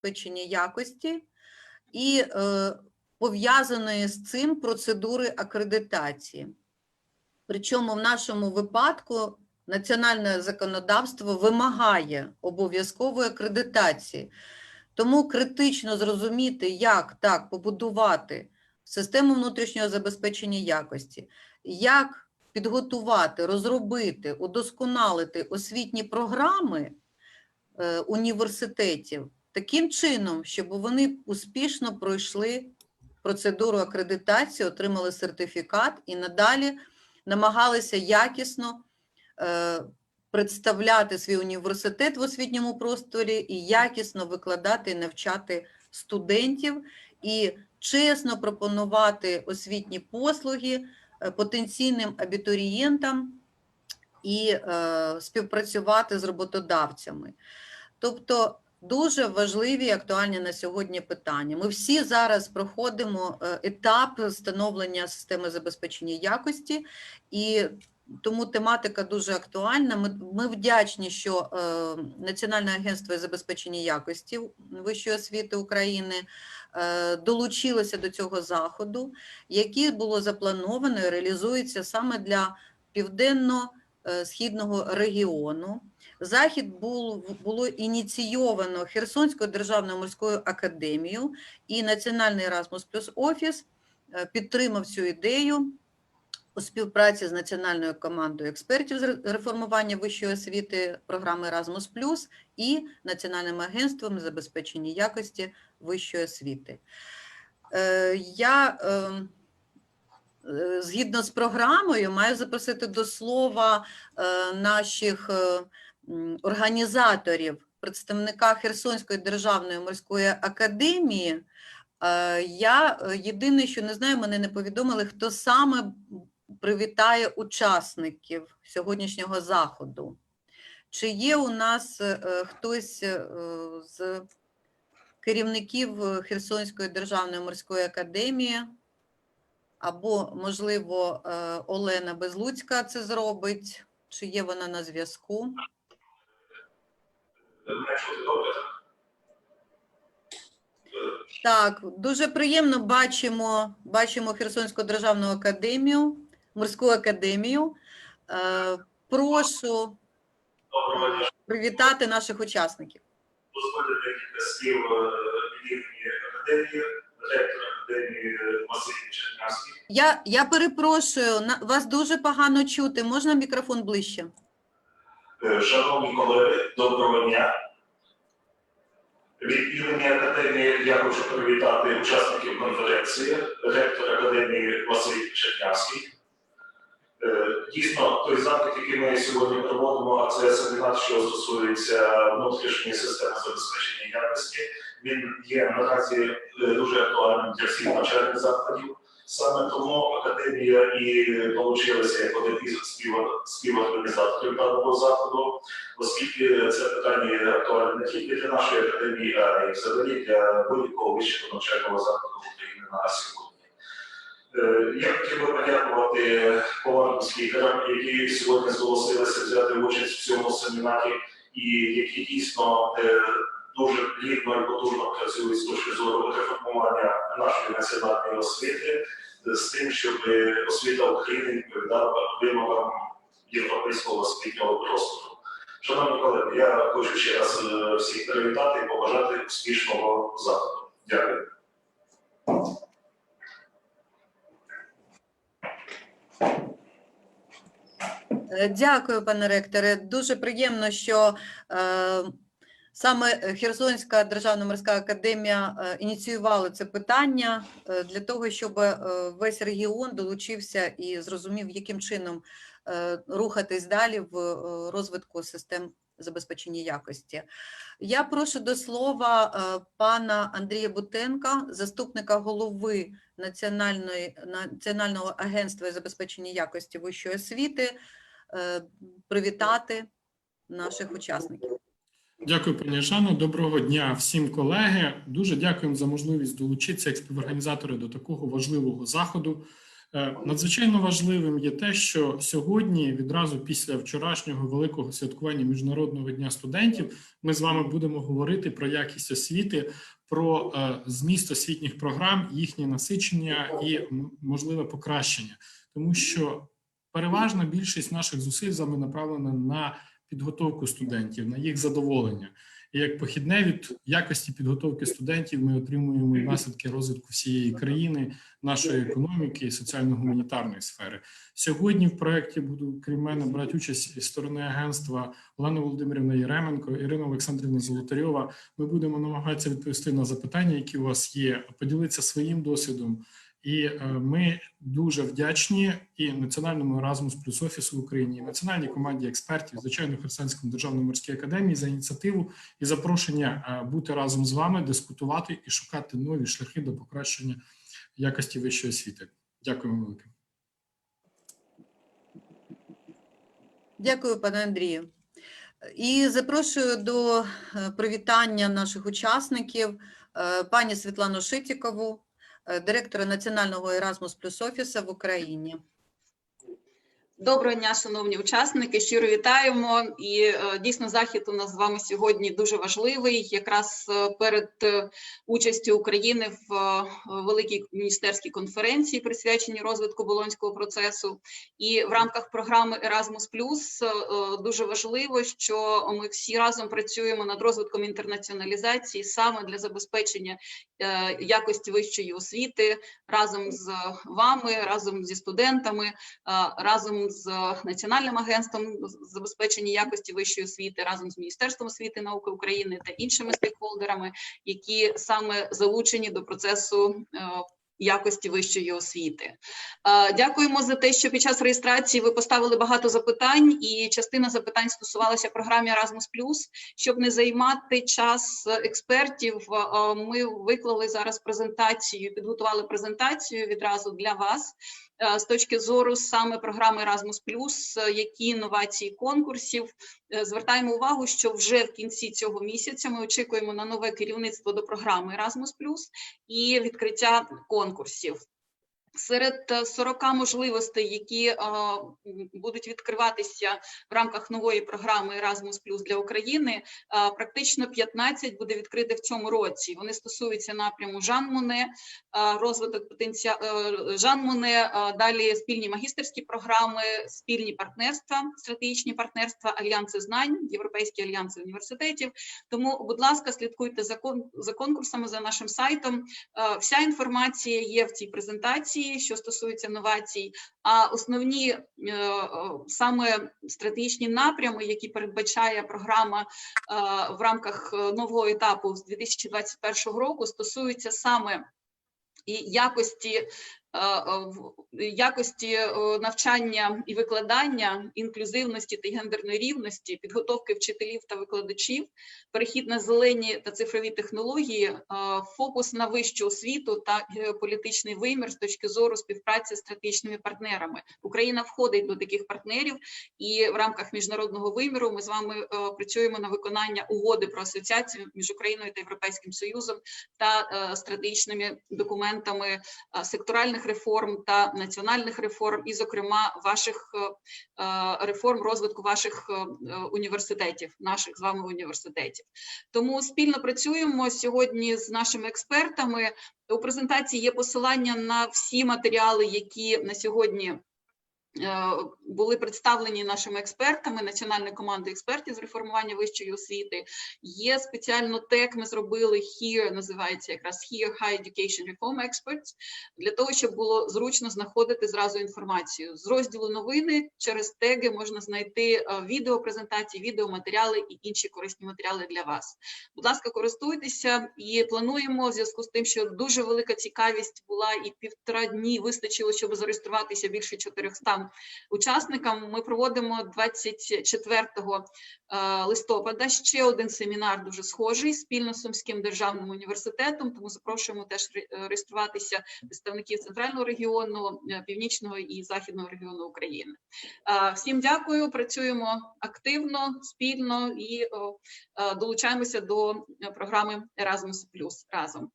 забезпечення якості і е, пов'язаної з цим процедури акредитації. Причому в нашому випадку національне законодавство вимагає обов'язкової акредитації. Тому критично зрозуміти, як так побудувати систему внутрішнього забезпечення якості, як підготувати, розробити, удосконалити освітні програми е, університетів таким чином, щоб вони успішно пройшли процедуру акредитації, отримали сертифікат і надалі намагалися якісно е, представляти свій університет в освітньому просторі і якісно викладати і навчати студентів і чесно пропонувати освітні послуги е, потенційним абітурієнтам і е, співпрацювати з роботодавцями. Тобто дуже важливі і актуальні на сьогодні питання. Ми всі зараз проходимо е, етап становлення системи забезпечення якості, і тому тематика дуже актуальна. Ми, ми вдячні, що е, Національне агентство забезпечення якості вищої освіти України е, долучилося до цього заходу, який було заплановано і реалізується саме для південно-східного регіону. Захід був, було ініційовано Херсонською державною морською академією і Національний Erasmus Плюс Офіс е, підтримав цю ідею у співпраці з національною командою експертів з реформування вищої освіти програми Erasmus Плюс і Національним агентством забезпечення якості вищої освіти. Е, Я е, е, згідно з програмою маю запросити до слова наших організаторів, представника Херсонської державної морської академії. Е, Я е, єдине, що не знаю, мене не повідомили, хто саме привітає учасників сьогоднішнього заходу. Чи є у нас е, хтось з керівників Херсонської державної морської академії? Або, можливо, Олена Безлуцька це зробить, чи є вона на зв'язку? Так, дуже приємно бачимо, бачимо Херсонську державну академію, морську академію. Е, Прошу привітати наших учасників. Дозвольте декілька слів е, від імені академії, ректор академії е, Василь Чернявський. Я, я перепрошую, вас дуже погано чути. Можна мікрофон ближче? Шановні колеги, доброго дня. Від академії я хочу привітати учасників конференції, ректор академії Василь Чернявський. Е, Дійсно, той захід, який ми сьогодні проводимо, а це семінар, що стосується внутрішньої системи забезпечення якості, він є наразі е, дуже актуальним для всіх навчальних закладів. Саме тому академія і долучилася як один із співорганізаторів даного заходу, оскільки це питання актуальне не тільки для нашої академії, а й взагалі для будь-якого вищого навчального закладу України на сьогодні. Е, Я хотів би подякувати поважним спікерам, які сьогодні зголосилися взяти участь в цьому семінарі, і які дійсно е, дуже плідно і потужно працюють з точки зору реформування нашої національної освіти з тим, щоб освіта України відповідала вимогам європейського освітнього простору. Шановні колеги, я хочу ще раз е, всіх привітати і побажати успішного заходу. Дякую. Е, Дякую, пане ректоре. Дуже приємно, що е, саме Херсонська державна морська академія е, ініціювала це питання е, для того, щоб е, весь регіон долучився і зрозумів, яким чином е, рухатись далі в е, розвитку систем забезпечення якості. Я прошу до слова е, пана Андрія Бутенка, заступника голови Національної, Національного агентства забезпечення якості вищої освіти, е, привітати наших учасників. Дякую, пані Жано. Доброго дня всім колеги. Дуже дякуємо за можливість долучитися як співорганізатори до такого важливого заходу. Е, Надзвичайно важливим є те, що сьогодні, відразу після вчорашнього великого святкування Міжнародного дня студентів, ми з вами будемо говорити про якість освіти, про е, зміст освітніх програм, їхнє насичення і можливе покращення, тому що переважна більшість наших зусиль з вами направлена на підготовку студентів, на їх задоволення. І як похідне від якості підготовки студентів, ми отримуємо і наслідки розвитку всієї країни, нашої економіки і соціально-гуманітарної сфери. Сьогодні в проєкті буду крім мене брати участь із сторони агентства Олена Володимирівна Єременко, Ірина Олександрівна Золотарьова. Ми будемо намагатися відповісти на запитання, які у вас є, поділитися своїм досвідом. І е, ми дуже вдячні і Національному Erasmus плюс офісу в Україні, і національній команді експертів, звичайно, Херсонському державному морській академії за ініціативу і запрошення е, бути разом з вами, дискутувати і шукати нові шляхи до покращення якості вищої освіти. Дякую велике. Дякую, пане Андрію. І запрошую до е, привітання наших учасників пані Світлану Шитікову, директора Національного Erasmus плюс офісу в Україні. Доброго дня, шановні учасники. Щиро вітаємо. І е, дійсно захід у нас з вами сьогодні дуже важливий. Якраз е, перед е, участю України в великій міністерській конференції, присвяченій розвитку болонського процесу. І в рамках програми Erasmus Plus е, дуже важливо, що ми всі разом працюємо над розвитком інтернаціоналізації саме для забезпечення якості вищої освіти разом з вами, разом зі студентами, е, з Національним агентством забезпечення якості вищої освіти, разом з Міністерством освіти і науки України та іншими стейкхолдерами, які саме залучені до процесу. е, Якості вищої освіти. Е, Дякуємо за те, що під час реєстрації ви поставили багато запитань, і частина запитань стосувалася програми Erasmus+. Щоб не займати час експертів, е, ми виклали зараз презентацію, підготували презентацію відразу для вас е, з точки зору саме програми Erasmus+, Плюс, які інновації конкурсів. Е, Звертаємо увагу, що вже в кінці цього місяця ми очікуємо на нове керівництво до програми Erasmus+, і відкриття конкурсів. Серед е, 40 можливостей, які е, будуть відкриватися в рамках нової програми Erasmus Plus для України, е, практично 15 буде відкрити в цьому році. Вони стосуються напряму Жан Моне, е, розвиток потенціал Жан Моне, е, далі спільні магістерські програми, спільні партнерства, стратегічні партнерства, альянси знань, європейські альянси університетів. Тому, будь ласка, слідкуйте за кон- за конкурсами за нашим сайтом. Е, Вся інформація є в цій презентації, що стосується новацій. А основні е, е, саме стратегічні напрями, які передбачає програма е, в рамках нового етапу з 2021 року, стосуються саме і якості. Е, е, в- Якості е, навчання і викладання, інклюзивності та гендерної рівності, підготовки вчителів та викладачів, перехід на зелені та цифрові технології, фокус на вищу освіту та геополітичний вимір з точки зору співпраці з стратегічними партнерами. Україна входить до таких партнерів, і в рамках міжнародного виміру ми з вами працюємо на виконання угоди про асоціацію між Україною та Європейським Союзом та стратегічними документами е, секторальних реформ та національних реформ, і, зокрема, ваших е, е, реформ розвитку ваших е, університетів, наших з вами університетів. Тому спільно працюємо сьогодні з нашими експертами. У презентації є посилання на всі матеріали, які на сьогодні. Були представлені нашими експертами національної команди експертів з реформування вищої освіти. Є спеціально тег. Ми зробили HERE, називається якраз HERE High Education Reform Experts, для того, щоб було зручно знаходити зразу інформацію з розділу новини. Через теги можна знайти е, відеопрезентації, відеоматеріали і інші корисні матеріали для вас. Будь ласка, користуйтеся і плануємо в зв'язку з тим, що дуже велика цікавість була і півтора дні вистачило, щоб зареєструватися більше 400 учасникам. Ми проводимо 24 е, листопада ще один семінар дуже схожий спільно з Сумським державним університетом. Тому запрошуємо теж е, реєструватися представників центрального регіону, е, північного і західного регіону України. Всім дякую. Працюємо активно, спільно і долучаємося до програми Erasmus разом.